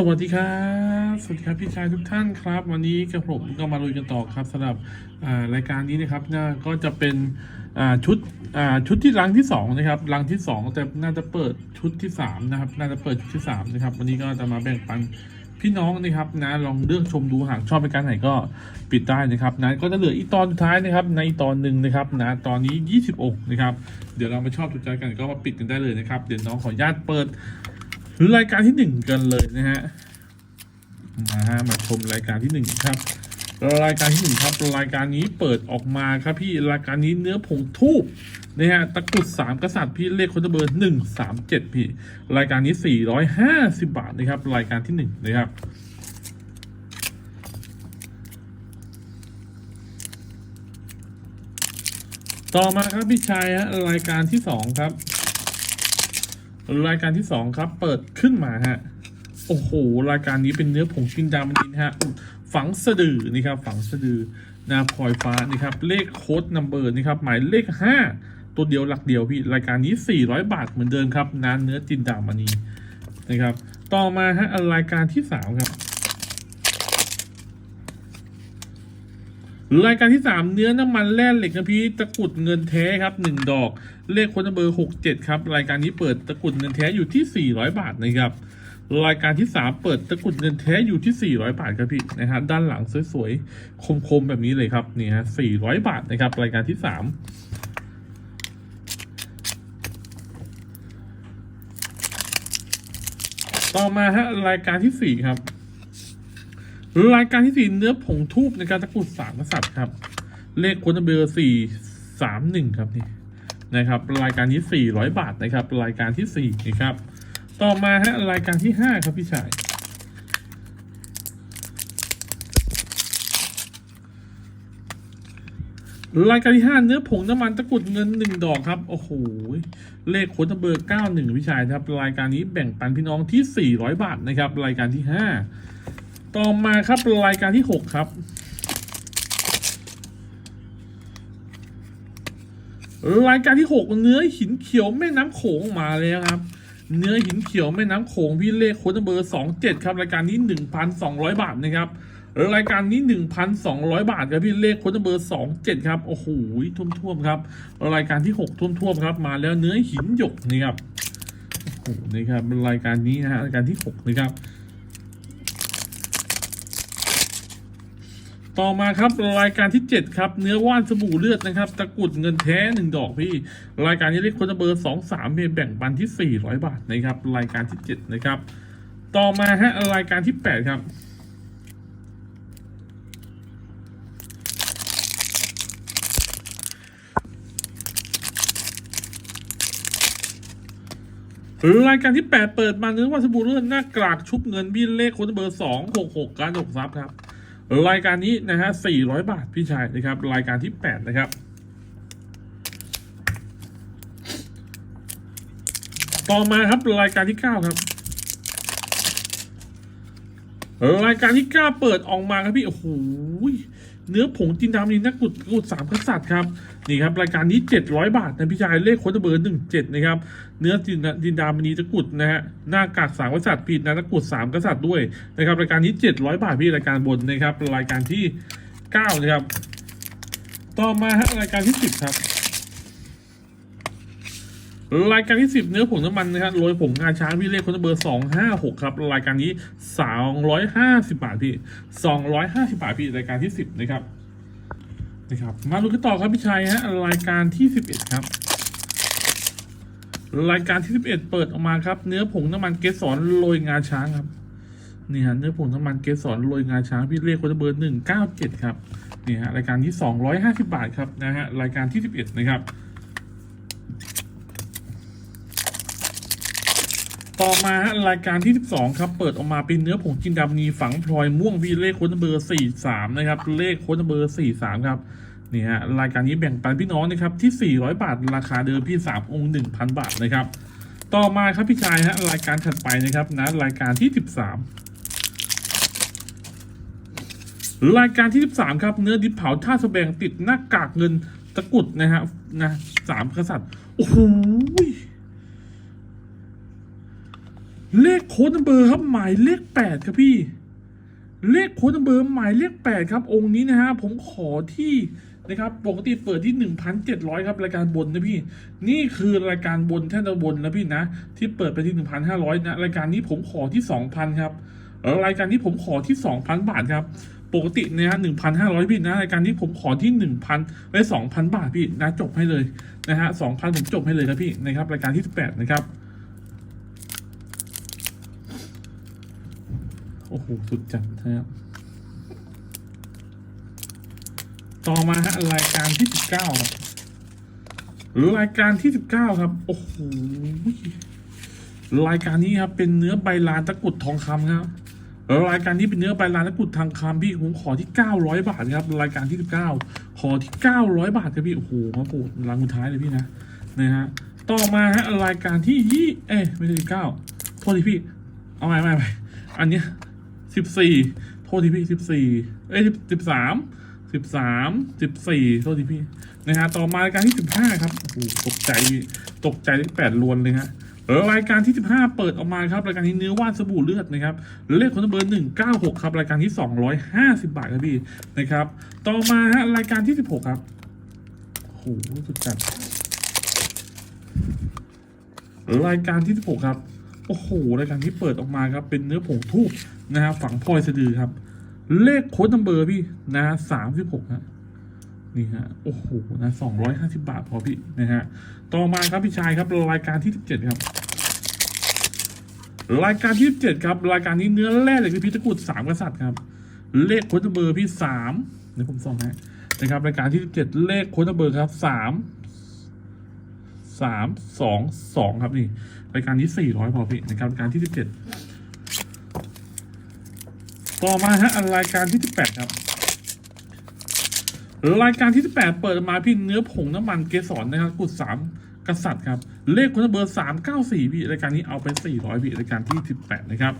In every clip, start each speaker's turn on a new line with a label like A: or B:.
A: สวัสดีครับ สวัสดีครับพี่ชายทุกท่านครับ วันนี้กับผมก็มาลุยกันต่อครับสำหรับรายการนี้นะครับน่าก็จะเป็นชุดชุดที่รังที่สองนะครับรังที่สองแต่น่าจะเปิดชุดที่สามนะครับน่าจะเปิดชุดที่สามนะครับวันนี้ก็จะมาแบ่งปันพี่น้องนะครับนะลองเลือกชมดูหากชอบเป็นการไหนก็ปิดได้นะครับนะก็จะเหลืออีกตอนสุดท้ายนะครับ ในอีตอนหนึ่งนะครับนะตอนนี้ 20องค์นะครับเดี๋ยวเรามาชอบถูกใจกันก็มาปิดกันได้เลยนะครับเดี๋ยวน้องขออนุญาตเปิด รายการที่หนึ่งกันเลยนะฮะมาฮะมาชมรายการที่หนึ่งครับ รายการที่หนึ่งครับรายการนี้เปิดออกมาครับพี่รายการนี้เนื้อผงทูบนะฮะตะกุดสามกษัตริย์พี่เลขคนเบอร์หนึ่งสามเจ็ดพี่ รายการนี้สี่ร้อยห้าสิบบาทนะครับ รายการที่หนึ่งนะครับต่อมาครับพี่ชายฮะรายการที่สองครับ รายการที่สองครับ เปิดขึ้นมาฮะโอ้โห รายการนี้เป็นเนื้อผงชินดามันดินฮะฝังสะดือนี่ครับฝังสะดือนาพลอยฟ้านี่ครับเลขโค้ดนัมเบอร์นี่ครับหมายเลขห้าตัวเดียวหลักเดียวพี่รายการนี้ 400 บาทเหมือนเดิมครับน้ำเนื้อจินดามันนีนะครับต่อมาฮะรายการที่สามครับ รายการที่สามเนื้อน้ำมันแร่เหล็กนะพี่ตะกรุดเงินแท้ครับหนึ่งดอก เลขคนเบอร์หกเจ็ดครับ รายการนี้เปิดตะกรุดเงินแท้อยู่ที่สี่ร้อยบาทนะครับ รายการที่สามเปิดตะกรุดเงินแท้อยู่ที่สี่ร้อยบาทครับพี่นะฮะด้านหลังสวยๆ คมๆ แบบนี้เลยครับนี่ฮะสี่ร้อยบาทนะครับ รายการที่สามต่อมาฮะรายการที่สี่ครับ รายการที่สี่เนื้อผงทูบในการตะกรุดสามกษัตริย์ครับ เลขคนเบอร์สี่สามหนึ่งครับนี่นะครับ รายการนี้สี่ร้อยบาทนะครับ รายการที่สี่นะครับ ต่อมาฮะรายการที่ห้าครับพี่ชายรายการที่ห้าเนื้อผงน้ำมันตะกรุดเงินหนึ่งดอกครับโอ้โหเลขโค้ดเบอร์เก้าหนึ่งพี่ชายครับ รายการนี้แบ่งปันพี่น้องที่สี่ร้อยบาทนะครับ รายการที่ห้า ต่อมาครับรายการที่หกครับ รายการที่หกเนื้อหินเขียวแม่น้ำโขงมาแล้วครับ เนื้อหินเขียวแม่น้ำโขงพี่เลขโค้ดเบอร์สองเจ็ดครับรายการนี้หนึ่งพันสองร้อยบาทนะครับรายการนี้หนึ่งพันสองร้อยบาทครับพี่เลขโค้ดเบอร์สองเจ็ดครับโอ้โหท่วมท่วมครับ รายการที่หกท่วมท่วมครับ มาแล้วเนื้อหินหยกนี่ครับโอ้โหนี่ครับรายการนี้นะฮะรายการที่หกนะครับ ต่อมาครับรายการที่ 7 ครับ เนื้อว่านสบู่เลือดนะครับตะกรุดเงินแท้หนึ่งดอกพี่ รายการนี้เรียกคนเบอร์สองสามเแบ่งปันที่ 400 บาทนะครับ รายการที่ 7 นะครับ ต่อมาฮะรายการที่ 8 ครับรายการที่ 8 เปิดมาเนื้อว่านสบู่เลือดหน้ากรากชุบเงินพี่เลขคนเบอร์สองหกหกการดกทรัพย์ครับ รายการนี้นะฮะ400บาทพี่ชายนะครับ รายการที่8นะครับ ต่อมาครับรายการที่9ครับ รายการที่9เปิดออกมาครับพี่โอ้โหเนื้อผงจินดามีนักกุดกุดสามกษัตริย์ครับนี่ครับรายการนี้ 700 บาทนะพี่ชายเลขโค้ดเบอร์17นะครับเนื้อจินจินดามณีตะกุดนะฮะหน้ากากสามกษัตริย์ผิดนะตะกรุดสามกษัตริย์ด้วยนะครับรายการนี้ 700 บาทพี่รายการบนนะครับรายการที่ 9 นะครับ ต่อมาฮะรายการที่ 10 ครับ รายการที่ 10 เนื้อผงน้ำมันนะครับโรยผงงาช้างพี่เลขคนเบอร์ 256 ครับ รายการนี้ 250 บาทพี่ 250 บาทพี่รายการที่ 10 นะครับนะครับ มาดูกันต่อครับพี่ชัยฮะรายการที่ 11 ครับ รายการที่ 11 เปิดออกมาครับ เนื้อผงน้ำมันเกสรโรยงาช้างครับนี่ฮะเนื้อผงน้ำมันเกสรโรยงาช้างพี่เลขคนเบอร์ 197 ครับนี่ฮะรายการที่ 250 บาทครับนะฮะรายการที่ 11 นะครับ ต่อมาฮะรายการที่ 12 ครับ เปิดออกมาเป็นเนื้อผงจินดามีฝังพลอยม่วงพี่เลขค้ดเบอร์ 43 นะครับ เลขค้ดเบอร์ 43 ครับนี่ฮะรายการนี้แบ่งปันพี่น้องนะครับที่ 400 บาท ราคาเดิมพี่ 3 องค์ 1,000 บาทนะครับ ต่อมาครับพี่ชายฮะรายการถัดไปนะครับนะรายการที่ 13รายการที่ 13 ครับ เนื้อดิบเผาท่าสแสบงติดหน้ากากเงินตะกุดนะฮะนะสามกษัตริย์ โอ้โห เลขโค้ดนัมเบอร์ครับหมายเลขแปดครับพี่ เลขโค้ดนัมเบอร์หมายเลขแปดครับ องค์นี้นะฮะผมขอที่นะครับปกติเปิดที่หนึ่งพันเจ็ดร้อยครับรายการบนนะพี่ นี่คือรายการบนแท่นบนนะพี่นะ ที่เปิดไปที่หนึ่งพันห้าร้อยนะ รายการนี้ผมขอที่สองพันครับรายการนี้ผมขอที่สองพันบาทครับ ปกตินะฮะหนึ่งพันห้าร้อยพี่นะ รายการนี้ผมขอที่หนึ่งพันไปสองพันบาทพี่นะจบให้เลยนะฮะสองพันผมจบให้เลยนะพี่นะครับรายการที่สิบแปดนะครับ โอ้โห สุดจัดนะครับ ต่อมาฮะรายการที่สิบเก้าครับ หรือรายการที่สิบเก้าครับ โอ้โห รายการนี้ครับ เป็นเนื้อใบลานตะกรุดทองคำครับแล้วรายการนี้เป็นเนื้อใบลานตะกรุดทองคำพี่ผมขอที่เก้าร้อยบาทครับ รายการที่สิบเก้าขอที่เก้าร้อยบาทครับพี่ โอ้โหครับโอ้โหรางสุดท้ายเลยพี่นะ นะฮะ ต่อมาฮะรายการที่ยี่ เอ้ยไม่ใช่สิบเก้าโทษทีพี่ เอาใหม่ใหม่ใหม่อันเนี้ย สิบสี่โทษทีพี่สิบสี่เอ้ยสิบสามสิบสามสิบสี่โทษทีพี่นะฮะต่อมารายการที่สิบห้าครับโอ้โหตกใจตกใจเลขแปดลวนเลยฮะแล้วรายการที่สิบห้าเปิดออกมาครับรายการนี้เนื้อว่านสบู่เลือดนะครับเลขคนเบอร์หนึ่งเก้าหกครับรายการที่สองร้อยห้าสิบบาทครับพี่นะครับ ต่อมาฮะรายการที่สิบหกครับโอ้โหสุดจัดรายการที่ 16 ครับ โอ้โหรายการที่เปิดออกมาครับเป็นเนื้อผงทูบนะฮะฝังพลอยสะดือครับ เลขโค้ดนัมเบอร์พี่นะสามสิบหกฮะนี่ฮะโอ้โหนะสองร้อยห้าสิบาทพอพี่นะฮะต่อมาครับพี่ชายครับรายการที่สิบเจ็ดครับรายการที่สิบเจ็ดครับ รายการนี้เนื้อแร่เหล็กพิพิธกุฎสามกษัตริย์ครับ เลขโค้ดนัมเบอร์พี่สามเดี๋ยวผมส่องให้นะครับ รายการที่สิบเจ็ดเลขโค้ดนัมเบอร์ครับสาม สามสองสองครับนี่รายการที่สี่ร้อยพอพี่นะครับรายการที่สิบเจ็ดต่อมาฮะรายการที่สิบแปดครับรายการที่สิบแปดเปิดมาพี่เนื้อผงน้ำมันเกสรนะครับกุดสามกษัตริย์ครับเลขคนเบอร์สามเก้าสี่พี่รายการนี้เอาไปสี่ร้อยพี่รายการที่สิบแปดนะครับ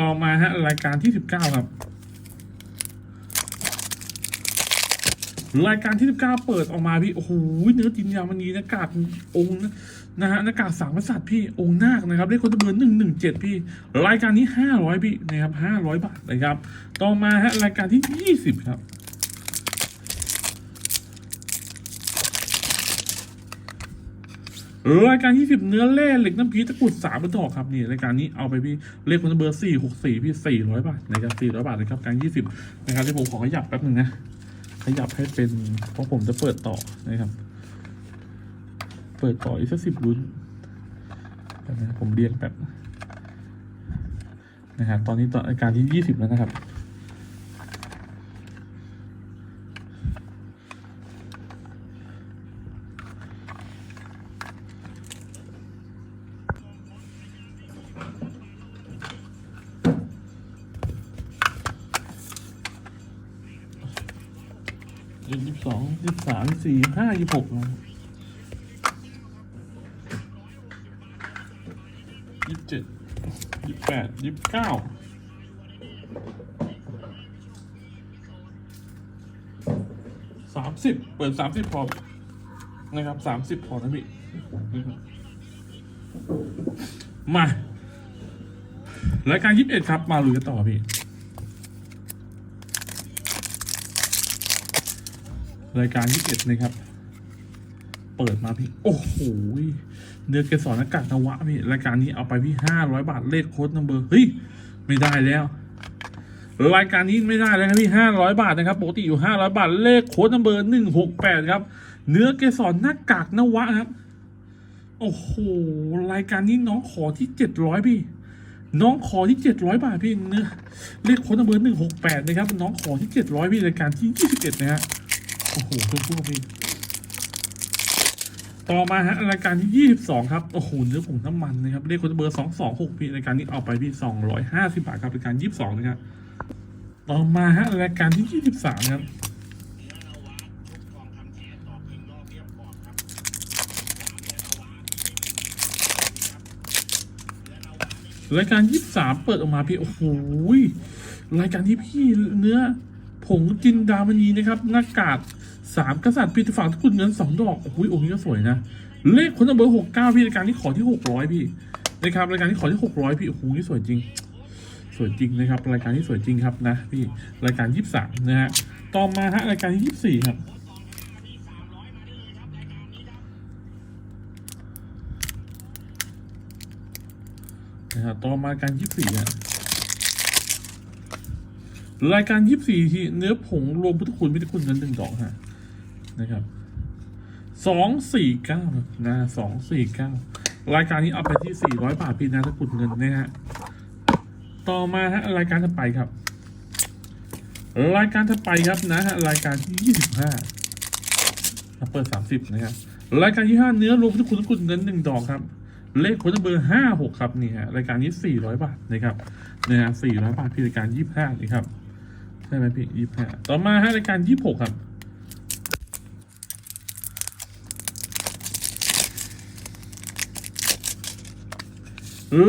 A: ต่อมาฮะรายการที่สิบเก้าครับ รายการที่ 19 เปิดออกมาพี่โอ้โหเนื้อจินยามณีหน้ากากองค์นะฮะหน้ากากสามกษัตริย์พี่องค์นาคนะครับเลขคนตะเบินหนึ่งหนึ่งเจ็ดพี่ รายการนี้ห้าร้อยพี่นะครับห้าร้อยบาทนะครับ ต่อมาฮะรายการที่ยี่สิบครับรายการที่สิบเนื้อแร่เหล็กน้ำพีตะกุดสามดอกครับนี่รายการนี้เอาไปพี่เลขคนเบอร์สี่หกสี่พี่สี่ร้อยบาทนะครับสี่ร้อยบาทนะครับการยี่สิบนะครับที่ผมขอขยับแป๊บหนึ่งนะ ขยับให้เป็น เพราะผมจะเปิดต่อนะครับ เปิดต่ออีกสักสิบรุ่นนะผมเรียงแบบนะครับ ตอนนี้ตอนอาการที่ยี่สิบแล้วนะครับ ยี่สิบสองยี่สิบสามยี่สิบสี่ยี่สิบห้ายี่สิบหกยี่สิบเจ็ดยี่สิบแปดยี่สิบเก้าสามสิบเปิดสามสิบพอนะครับสามสิบพอนะพี่มา รายการยี่สิบเอ็ดครับ มาลุยกันต่อพี่ รายการที่เอ็ดนะครับ เปิดมาพี่ โอ้โหเนื้อเกสรอากาศนวะพี่ รายการนี้เอาไปพี่ห้าร้อยบาทเลขโค้ดนัมเบอร์ เฮ้ย ไม่ได้แล้วรายการนี้ไม่ได้แล้วครับพี่ห้าร้อยบาทนะครับ ปกติอยู่ห้าร้อยบาท เลขโค้ดนัมเบอร์หนึ่งหกแปดครับ เนื้อเกสรหน้ากากนวะครับ โอ้โห รายการนี้น้องขอที่เจ็ดร้อยพี่น้องขอที่เจ็ดร้อยบาทพี่เนื้อเลขโค้ดนัมเบอร์หนึ่งหกแปดนะครับ น้องขอที่เจ็ดร้อยพี่รายการที่ยี่สิบเอ็ดนะฮะ โอ้โหทุกพวกพี่ต่อมาฮะรายการที่ยี่สิบสองครับ โอ้โหเนื้อผงน้ำมันนะครับเลขคนเบอร์สองสองหกพี่รายการนี้เอาไปพี่สองร้อยห้าสิบาทครับรายการยี่สิบสองนะครับต่อมาฮะรายการที่ยี่สิบสามครับรายการยี่สามเปิดออกมาพี่ โอ้โหรายการที่พี่เนื้อผงจินดามณีนะครับ หน้ากาก สามกษัตริย์พี่ฝั่งตะกรุดเงินสองดอกโอ้โหยองค์นี้ก็สวยนะ เลขคนเบอร์หกเก้าพี่รายการที่ขอที่หกร้อยพี่นะครับรายการที่ขอที่หกร้อยพี่โอ้โหนี่สวยจริง สวยจริงนะครับ รายการที่สวยจริงครับนะพี่รายการยี่สิบสามนะฮะต่อมาฮะรายการที่ยี่สิบสี่ครับนะครับต่อมารายการยี่สี่ะรายการยี่สี่ที่เนื้อผงรวมพุทธคุณพุทธคุณกันหนึ่งดอกฮะ นะครับสองสี่เก้านะสองสี่เก้ารายการนี้เอาไปที่สี่ร้อยบาทพี่นะถ้าคุณเงินนะฮะต่อมาฮะรายการถัดไปครับ รายการถัดไปครับนะฮะรายการที่ยี่สิบห้าเปิดสามสิบนะครับรายการที่ห้าเนื้อรวมพุทธคุณพุทธคุณเงินหนึ่งดอกครับ เลขคนเบอร์ห้าหกครับนี่ฮะรายการนี้สี่ร้อยบาทนะครับนะฮะสี่ร้อยบาทพี่รายการยี่ห้านี่ครับใช่ไหมพี่ยี่ห้าต่อมาฮะรายการยี่หกครับ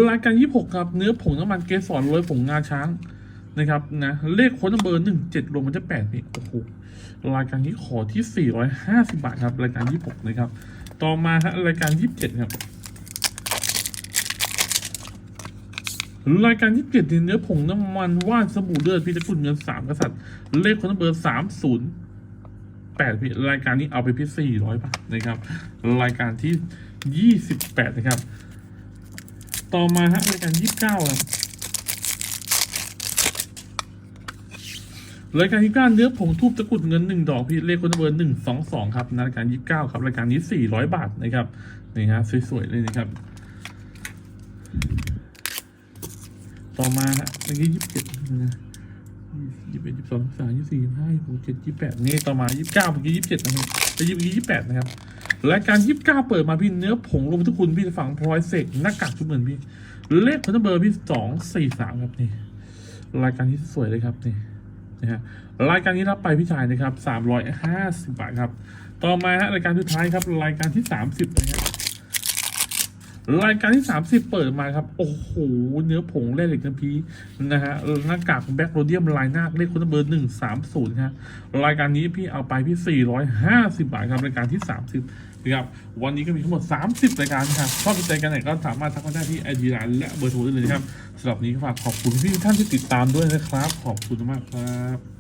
A: รายการยี่หกครับ เนื้อผงน้ำมันเกสรโรยผงงาช้างนะครับนะเลขค้นเบอร์หนึ่งเจ็ดรวมมันจะแปดนี่โอ้โหรายการนี้ขอที่สี่ร้อยห้าสิบาทครับ รายการยี่หกนะครับ ต่อมาฮะรายการยี่สิบเจ็ดครับ รายการที่เจ็ดเนื้อผงน้ำมันว่านสบู่เลือดพี่ตะกุลเงินสามกษัตริย์ เลขค้นเบอร์สามศูนย์แปดพี่รายการนี้เอาไปพี่สี่ร้อยบาทนะครับ รายการที่ยี่สิบแปดนะครับ ต่อมาฮะรายการยี่สิบเก้าครับรายการยี่สิบเก้าเนื้อผงทูบตะกุดเงินหนึ่งดอกพี่เลขคนเบอร์หนึ่งสองสองครับรายการยี่สิบเก้าครับรายการนี้สี่ร้อยบาทนะครับนี่ฮะสวยๆเลยนะครับ ต่อมาฮะเมื่อกี้ยี่สิบเจ็ดนะ ยี่สิบเอ็ดยี่สิบสองยี่สิบสามยี่สิบสี่ยี่สิบห้ายี่สิบหกยี่สิบเจ็ดยี่สิบแปดนี่ต่อมายี่สิบเก้าเมื่อกี้ยี่สิบเจ็ดนะครับแล้วยี่สิบยี่สิบแปดนะครับรายการยี่สิบเก้าเปิดมาพี่เนื้อผงรวมทุกคุณพี่ฝังพลอยเสกหน้ากากชุดเงินพี่เลขพันเบอร์พี่สองสี่สามครับนี่รายการที่สวยเลยครับนี่นะฮะรายการนี้รับไปพี่ชายนะครับสามร้อยห้าสิบบาทครับ ต่อมาฮะรายการสุดท้ายครับรายการที่สามสิบนะครับ รายการที่ 30 เปิดมาครับ โอ้โห เนื้อผงแร่เหล็กน้ำพีนะฮะหน้ากากแบ็คโรเดียมลายหน้าเลขคุณเบอร์หนึ่งสามศูนย์ครับรายการนี้พี่เอาไปพี่450บาทครับรายการที่ 30นะครับวันนี้ก็มีทั้งหมด 30 รายการครับชอบใจกันไหนก็สามารถทักมาได้ที่ไอดีไลน์และเบอร์โทรได้เลยนะครับสำหรับนี้ฝากขอบคุณพี่ท่านที่ติดตามด้วยนะครับ ขอบคุณมากครับ